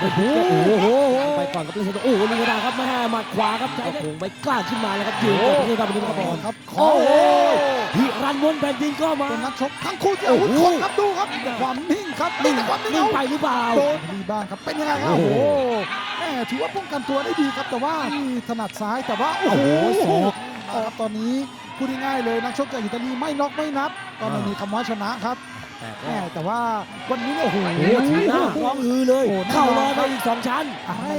โอ้โหโอ้โหไปก่อนกับลิซาโดโอ้โหลิซาดาครับแม่หมัดขวาครับใช้ได้โอ้โหไปกล้าขึ้นมาแล้วครับยืนก่อนที่จะทำเป็นกระบอกครับขอโอ้โหโอ้ฮิรันวนแผ่นดินก็มาเป็นนักชกทั้งคู่ที่อาวุธโอ้โหครบครับดูครับความนิ่งครับนิ่งความนิ่งไปหรือเปล่าโดนมีบ้างครับเป็นยังไงครับโอ้โหโหแม่ถือว่าป้องกันตัวได้ดีครับแต่ว่าถนัดซ้ายแต่ว่าโอ้โหโอ้โหศอกเอาครับตอนนี้พูดง่ายๆเลยนักชกจากอิตาลีไม่น็อกไม่นับก็ไม่มีคำว่าชนะครับ แม่แต่ว่าวันนี้เนี่ยโอ้โหโอ้โหถือหน้าร้องอือเลยโอ้โหแน่นอนเข้ารอไปอีกสองชั้นให้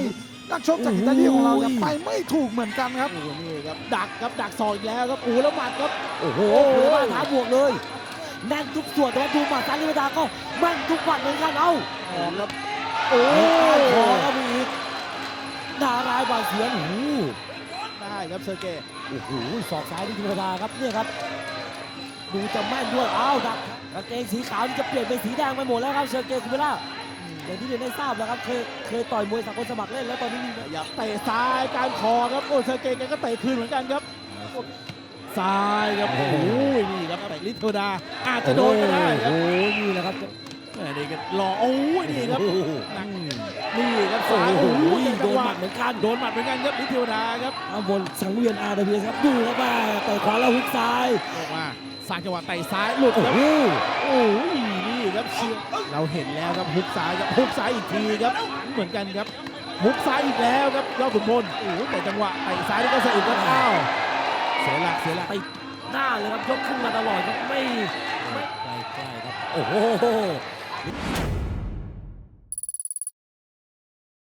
นักชกจากอิตาลีของเราเนี่ยโอ้โหไปไม่ถูกเหมือนกันครับโอ้โหนี่ครับดักครับดักศอกอีกแล้วครับโอ้โหแล้วหมัดครับโอ้โหเหลือบ้านท้าบวกเลยแน่นทุกส่วนแต่ว่าดูหมัดซ้ายลิซาดาก็แม่นทุกหมัดเหมือนกันเอ้าออกครับโอ้ยคอก็มีอีกดารายบาดเสียนโอ้โหได้ครับเซอร์เกย์โอ้โหศอกซ้ายนี่ธรรมดาครับเนี่ยครับ ดูจะแม่นด้วยอ้าวดัก กางเกงสีขาวนี่จะเปลี่ยนเป็นสีแดงไปหมดแล้วครับเชอร์เกย์คุเบล่าอย่างที่เรียนได้ทราบแล้วครับเคยเคยต่อยมวยสากลสมัครเล่นแล้วตอนนี้มีอยากเตะซ้ายการคอครับโอ้เซอร์เกย์แกก็เตะคืนเหมือนกันครับซ้ายครับโอ้โหนี่ครับเตะลิทเทอร์ดาอาจจะโดนก็ได้ครับโอ้โหนี่แหละครับแหม่นี่ก็รอโอ้ยนี่ครับโอ้โหหนักนี่ครับโอ้ซ้ายโหโอ้ยโดจังนหหวะมัดเหมือนกันโดนหมัดเหมือนกันครับลิทเทอร์ดาครับข้างบนสังเวียนอาร์เดพีครับดูครับว่าแต่ขวาแล้วฮุกซ้ายออกมา สร้างจังหวะเตะซ้ายหลุดโอ้ครับโหโอ้ยนี่ครับเชียร์เราเห็นแล้วครับฮุกซ้ายครับฮุกซ้ายอีกทีครับ เหมือนกันครับฮุกซ้ายอีกแล้วครับยอดขุนพลโอ้โหแต่จังหวะเตะซ้ายนี่ก็สะอึกครับอ้าวเสียหลักเสียหลักติดหน้าเลยครับยกขึ้นมาตลอดครับไม่ไม่ใกล้ๆครับโอ้โห